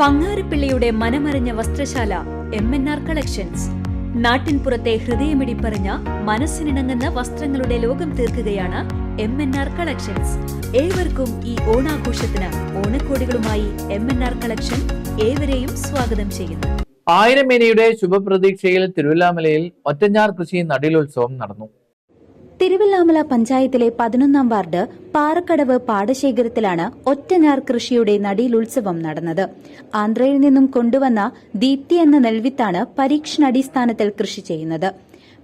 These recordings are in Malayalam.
പങ്ങാരപ്പിള്ളിയുടെ മനമറിഞ്ഞ വസ്ത്രശാല എം എൻ ആർ കളക്ഷൻസ് നാട്ടിൻപുറത്തെ ഹൃദയമിടിപ്പറിഞ്ഞ മനസ്സിനിണങ്ങുന്ന വസ്ത്രങ്ങളുടെ ലോകം തീർക്കുകയാണ് എം എൻ ആർ കളക്ഷൻസ് ഏവർക്കും ഈ ഓണാഘോഷത്തിന് ഓണക്കോടികളുമായി എം എൻ ആർ കളക്ഷൻ ഏവരെയും സ്വാഗതം ചെയ്യുന്നു. ആയിരം മേനയുടെ ശുഭപ്രതീക്ഷയിൽ തിരുവല്ലാമലയിൽ ഒറ്റഞ്ഞാർ കൃഷി നടീലോത്സവം നടന്നു. തിരുവല്ലാമല പഞ്ചായത്തിലെ പതിനൊന്നാം വാർഡ് പാറക്കടവ് പാടശേഖരത്തിലാണ് ഒറ്റനാർ കൃഷിയുടെ നടീലുത്സവം നടന്നത്. ആന്ധ്രയിൽ നിന്നും കൊണ്ടുവന്ന ദീപ്തി എന്ന നെൽവിത്താണ് പരീക്ഷണാടിസ്ഥാനത്തിൽ കൃഷി ചെയ്യുന്നത്.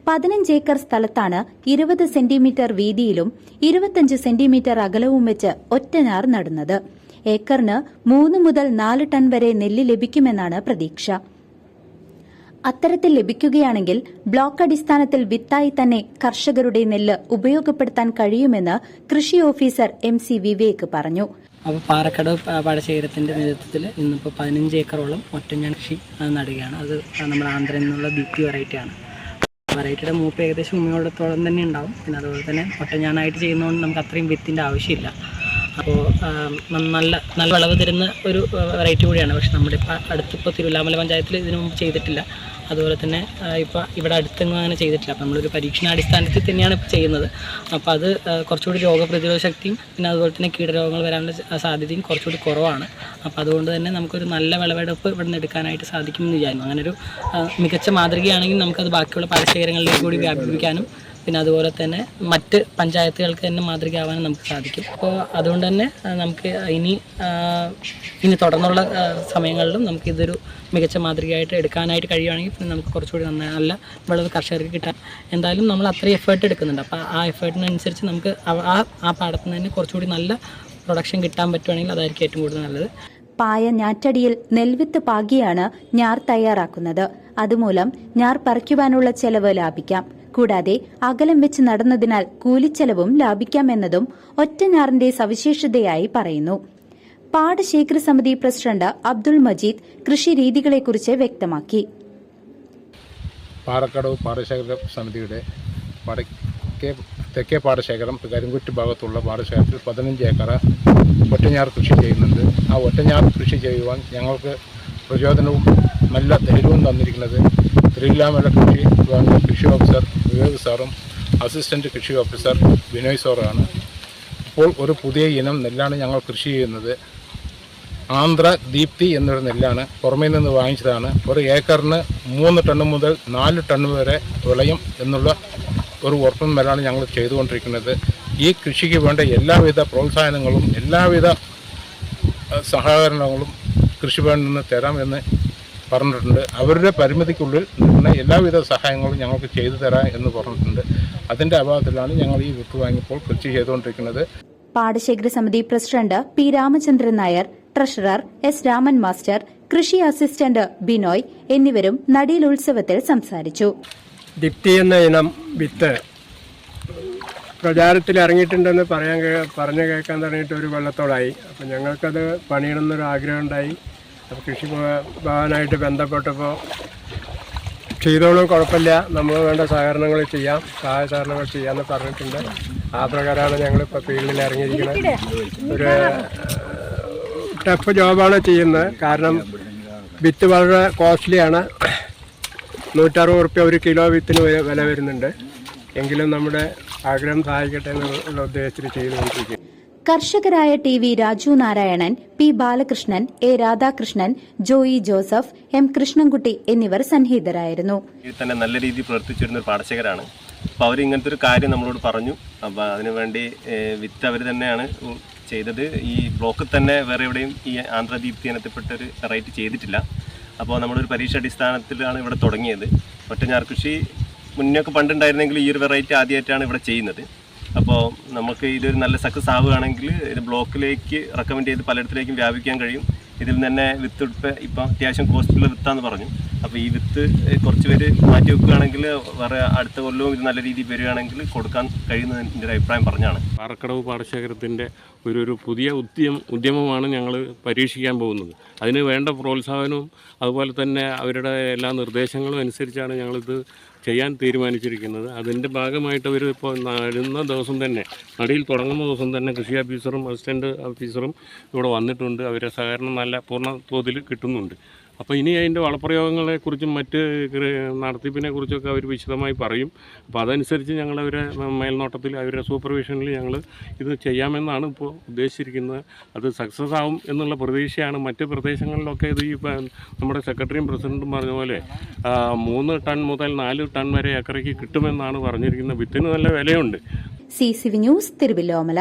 പതിനഞ്ച് ഏക്കർ സ്ഥലത്താണ് ഇരുപത് സെന്റിമീറ്റർ വീതിയിലും ഇരുപത്തിയഞ്ച് സെന്റിമീറ്റർ അകലവും വെച്ച് ഒറ്റനാർ നടുന്നത്. ഏക്കറിന് മൂന്ന് മുതൽ നാല് ടൺ വരെ നെല്ല് ലഭിക്കുമെന്നാണ് പ്രതീക്ഷ. അത്തരത്തിൽ ലഭിക്കുകയാണെങ്കിൽ ബ്ലോക്ക് അടിസ്ഥാനത്തിൽ വിത്തായി തന്നെ കർഷകരുടെ നെല്ല് ഉപയോഗപ്പെടുത്താൻ കഴിയുമെന്ന് കൃഷി ഓഫീസർ എം സി വിവേക് പറഞ്ഞു. അപ്പോൾ പാറക്കട പാടശേഖരത്തിന്റെ നേതൃത്വത്തിൽ ഇന്നിപ്പോൾ പതിനഞ്ച് ഏക്കറോളം ഒറ്റഞ്ഞാൻ കൃഷി നടുകയാണ്. അത് നമ്മുടെ ആന്ധ്രയിൽ നിന്നുള്ള ദീപ്തി വെറൈറ്റിയാണ് വെറൈറ്റിയുടെ മൂപ്പ് ഏകദേശം ഉമ്മയോടത്തോളം തന്നെ ഉണ്ടാവും. പിന്നെ അതുപോലെ തന്നെ ഒറ്റഞ്ഞാനായിട്ട് ചെയ്യുന്നതുകൊണ്ട് നമുക്ക് അത്രയും വിത്തിന്റെ ആവശ്യമില്ല. അപ്പോൾ നല്ല നല്ല വിളവ് തരുന്ന ഒരു വെറൈറ്റി കൂടിയാണ്. പക്ഷെ നമ്മുടെ ഇപ്പോൾ അടുത്തിപ്പോൾ തിരുവല്ലാമല പഞ്ചായത്തിൽ ഇതിനു മുമ്പ് ചെയ്തിട്ടില്ല. അതുപോലെ തന്നെ ഇപ്പോൾ ഇവിടെ അടുത്തെങ്ങും അങ്ങനെ ചെയ്തിട്ടില്ല. അപ്പോൾ നമ്മളൊരു പരീക്ഷണാടിസ്ഥാനത്തിൽ തന്നെയാണ് ഇപ്പോൾ ചെയ്യുന്നത്. അപ്പോൾ അത് കുറച്ചുകൂടി രോഗപ്രതിരോധ ശക്തിയും പിന്നെ അതുപോലെ തന്നെ കീടരോഗങ്ങൾ വരാനുള്ള സാധ്യതയും കുറച്ചുകൂടി കുറവാണ്. അപ്പോൾ അതുകൊണ്ട് തന്നെ നമുക്കൊരു നല്ല വിളവെടുപ്പ് ഇവിടെ നിന്ന് എടുക്കാനായിട്ട് സാധിക്കുമെന്ന് വിചാരിക്കുന്നു. അങ്ങനെ ഒരു മികച്ച മാതൃകയാണെങ്കിൽ നമുക്കത് ബാക്കിയുള്ള പാടശേഖരങ്ങളിലേക്ക് കൂടി വ്യാപിപ്പിക്കാനും പിന്നെ അതുപോലെ തന്നെ മറ്റ് പഞ്ചായത്തുകൾക്ക് തന്നെ മാതൃകയാവാനും നമുക്ക് സാധിക്കും. അപ്പോൾ അതുകൊണ്ട് തന്നെ നമുക്ക് ഇനി ഇനി തുടർന്നുള്ള സമയങ്ങളിലും നമുക്ക് ഇതൊരു മികച്ച മാതൃകയായിട്ട് എടുക്കാനായിട്ട് കഴിയുകയാണെങ്കിൽ പിന്നെ നമുക്ക് കുറച്ചുകൂടി നന്നായി നല്ല വിളവ് കർഷകർക്ക് കിട്ടാൻ. എന്തായാലും നമ്മൾ അത്രയും എഫേർട്ട് എടുക്കുന്നുണ്ട്. അപ്പോൾ ആ എഫേർട്ടിനനുസരിച്ച് നമുക്ക് ആ ആ പാടത്തിൽ നിന്ന് തന്നെ കുറച്ചുകൂടി നല്ല പ്രൊഡക്ഷൻ കിട്ടാൻ പറ്റുവാണെങ്കിൽ അതായിരിക്കും ഏറ്റവും കൂടുതൽ നല്ലത്. പായ ഞാറ്റടിയിൽ നെൽവിത്ത് പാകിയാണ് ഞാർ തയ്യാറാക്കുന്നത്. അതുമൂലം ഞാർ പറിക്കുവാനുള്ള ചെലവ് ലാഭിക്കാം. കൂടാതെ അകലം വെച്ച് നടന്നതിനാൽ കൂലിച്ചെലവും ലാഭിക്കാമെന്നതും ഒറ്റനാറിന്റെ സവിശേഷതയായി പറയുന്നു. പാടശേഖര സമിതി പ്രസിഡന്റ് അബ്ദുൾ മജീദ് കൃഷി രീതികളെക്കുറിച്ച് വ്യക്തമാക്കി. പാറക്കടവ് പാടശേഖര സമിതിയുടെ വടക്കേ തെക്കേ പാടശേഖരം കരിങ്കുറ്റി ഭാഗത്തുള്ള പാടശേഖരത്തിൽ പതിനഞ്ച് ഏക്കർ ഒറ്റഞ്ഞാർ കൃഷി ചെയ്യുന്നുണ്ട്. ആ ഒറ്റഞ്ഞാർ കൃഷി ചെയ്യുവാൻ ഞങ്ങൾക്ക് പ്രചോദനവും നല്ല ധൈര്യവും തന്നിരിക്കുന്നത് തിരുവില്ലാമല കൃഷി ഗവൺമെന്റ് കൃഷി ഓഫീസർ വിവേക് സാറും അസിസ്റ്റന്റ് കൃഷി ഓഫീസർ വിനോയ് സാറുമാണ്. ഇപ്പോൾ ഒരു പുതിയ ഇനം നെല്ലാണ് ഞങ്ങൾ കൃഷി ചെയ്യുന്നത്. ആന്ധ്ര ദീപ്തി എന്നൊരു നെല്ലാണ് പുറമേ നിന്ന് വാങ്ങിച്ചതാണ്. ഒരു ഏക്കറിന് മൂന്ന് ടണ്ണ് മുതൽ നാല് ടണ്ണ് വരെ വിളയും എന്നുള്ള ഒരു ഉറപ്പും മേലാണ് ഞങ്ങൾ ചെയ്തുകൊണ്ടിരിക്കുന്നത്. ഈ കൃഷിക്ക് വേണ്ട എല്ലാവിധ പ്രോത്സാഹനങ്ങളും എല്ലാവിധ സഹകരണങ്ങളും കൃഷിഭവനിൽ നിന്ന് തരാമെന്ന് പറഞ്ഞിട്ടുണ്ട്. അവരുടെ പരിമിതിക്കുള്ളിൽ നിൽക്കുന്ന എല്ലാവിധ സഹായങ്ങളും ഞങ്ങൾക്ക് ചെയ്തു തരാം എന്ന് പറഞ്ഞിട്ടുണ്ട്. അതിന്റെ അഭാവത്തിലാണ് ഞങ്ങൾ ഈ വിത്ത് വാങ്ങിയപ്പോൾ കൃഷി ചെയ്തുകൊണ്ടിരിക്കുന്നത്. പാടശേഖര സമിതി president P Ramachandran Nair treasurer S Raman master കൃഷി അസിസ്റ്റന്റ് ബിനോയ് എന്നിവരും നടീലുത്സവത്തിൽ സംസാരിച്ചു. ദിപ്തി എന്ന ഇനം വിത്ത് പ്രചാരത്തിൽ ഇറങ്ങിയിട്ടുണ്ടെന്ന് പറയാൻ പറഞ്ഞു കേൾക്കാൻ തുടങ്ങിയിട്ട് ഒരു കൊല്ലത്തോളായി അപ്പം ഞങ്ങൾക്കത് പണിയണമെന്നൊരു ആഗ്രഹം ഉണ്ടായി. അപ്പോൾ കൃഷി ഭവനായിട്ട് ബന്ധപ്പെട്ടപ്പോൾ ചെയ്തോളും കുഴപ്പമില്ല. നമ്മൾ വേണ്ട സഹകരണങ്ങൾ ചെയ്യാം. സഹായ സഹകരണങ്ങൾ ചെയ്യാമെന്ന് പറഞ്ഞിട്ടുണ്ട്. ആ പ്രകാരമാണ് ഞങ്ങളിപ്പോൾ ഫീൽഡിൽ ഇറങ്ങിയിരിക്കുന്നത്. ഒരു ടഫ് ജോബാണ് ചെയ്യുന്നത്. കാരണം വിത്ത് വളരെ കോസ്റ്റ്ലിയാണ്. നൂറ്ററുപത് റുപ്യ ഒരു കിലോ വിത്തിന് വില വരുന്നുണ്ട്. എങ്കിലും നമ്മുടെ ആഗ്രഹം സഹായിക്കട്ടെ എന്നുള്ള ഉദ്ദേശത്തിൽ ചെയ്തുകൊണ്ടിരിക്കും കർഷകരായ T V Raju Narayanan P Balakrishnan A Radhakrishnan Joy Joseph M Krishnankutty എന്നിവർ സന്നിഹിതരായിരുന്നു. തന്നെ നല്ല രീതിയിൽ പ്രവർത്തിച്ചിരുന്ന ഒരു പാടശേഖരാണ്. അപ്പോൾ അവർ ഇങ്ങനത്തെ ഒരു കാര്യം നമ്മളോട് പറഞ്ഞു. അപ്പോൾ അതിനുവേണ്ടി വിത്ത് അവർ തന്നെയാണ് ചെയ്തത്. ഈ ബ്ലോക്കിൽ തന്നെ വേറെ എവിടെയും ഈ ആന്ധ്രദീപ്തി ഇനത്തിൽപ്പെട്ട ഒരു വെറൈറ്റി ചെയ്തിട്ടില്ല. അപ്പോൾ നമ്മളൊരു പരീക്ഷ അടിസ്ഥാനത്തിലാണ് ഇവിടെ തുടങ്ങിയത്. ഒറ്റഞ്ഞാർ കൃഷി മുന്നൊക്കെ പണ്ടുണ്ടായിരുന്നെങ്കിൽ ഈ ഒരു വെറൈറ്റി ആദ്യമായിട്ടാണ് ഇവിടെ ചെയ്യുന്നത്. അപ്പോൾ നമുക്ക് ഇതൊരു നല്ല സക്സസ് ആവുകയാണെങ്കിൽ ഇത് ബ്ലോക്കിലേക്ക് റെക്കമെൻഡ് ചെയ്ത് പലയിടത്തിലേക്കും വ്യാപിക്കാൻ കഴിയും. ഇതിൽ തന്നെ വിത്ത് ഉൾപ്പെ ഇപ്പം അത്യാവശ്യം കോസ്റ്റുള്ള വിത്താന്ന് പറഞ്ഞു. അപ്പോൾ ഈ വിത്ത് കുറച്ച് പേര് മാറ്റി വെക്കുകയാണെങ്കിൽ വേറെ അടുത്ത കൊല്ലവും ഇത് നല്ല രീതിയിൽ വരികയാണെങ്കിൽ കൊടുക്കാൻ കഴിയുന്ന എന്റെ ഒരു അഭിപ്രായം പറഞ്ഞാണ്. പാറക്കടവ് പാടശേഖരത്തിന്റെ ഒരു ഒരു പുതിയ ഉദ്യം ഉദ്യമമാണ് ഞങ്ങൾ പരീക്ഷിക്കാൻ പോകുന്നത്. അതിന് വേണ്ട പ്രോത്സാഹനവും അതുപോലെ തന്നെ അവരുടെ എല്ലാ നിർദ്ദേശങ്ങളും അനുസരിച്ചാണ് ഞങ്ങളിത് ചെയ്യാൻ തീരുമാനിച്ചിരിക്കുന്നത്. അതിന്റെ ഭാഗമായിട്ട് അവർ ഇപ്പോൾ നടുന്ന ദിവസം തന്നെ നടിയിൽ തുടങ്ങുന്ന ദിവസം തന്നെ കൃഷി ഓഫീസറും അസിസ്റ്റന്റ് ഓഫീസറും ഇവിടെ വന്നിട്ടുണ്ട്. അവരെ സഹകരണം നല്ല പൂർണ തോതിൽ കിട്ടുന്നുണ്ട്. അപ്പോൾ ഇനി അതിന്റെ വളപ്രയോഗങ്ങളെക്കുറിച്ചും മറ്റ് നടത്തിപ്പിനെ കുറിച്ചൊക്കെ അവർ വിശദമായി പറയും. അപ്പോൾ അതനുസരിച്ച് ഞങ്ങൾ ഞങ്ങളവരെ മേൽനോട്ടത്തിൽ അവരുടെ സൂപ്പർവിഷനിൽ ഞങ്ങൾ ഇത് ചെയ്യാമെന്നാണ് ഇപ്പോൾ ഉദ്ദേശിച്ചിരിക്കുന്നത്. അത് സക്സസ് ആവും എന്നുള്ള പ്രതീക്ഷയാണ്. മറ്റ് പ്രദേശങ്ങളിലൊക്കെ ഇത് ഈ നമ്മുടെ സെക്രട്ടറിയും പ്രസിഡന്റും പറഞ്ഞ പോലെ മൂന്ന് ടൺ മുതൽ നാല് ടൺ വരെ ഏക്കറയ്ക്ക് കിട്ടുമെന്നാണ് പറഞ്ഞിരിക്കുന്നത്. വിത്തിന് നല്ല വിലയുണ്ട്. C C V news Thiruvilwamala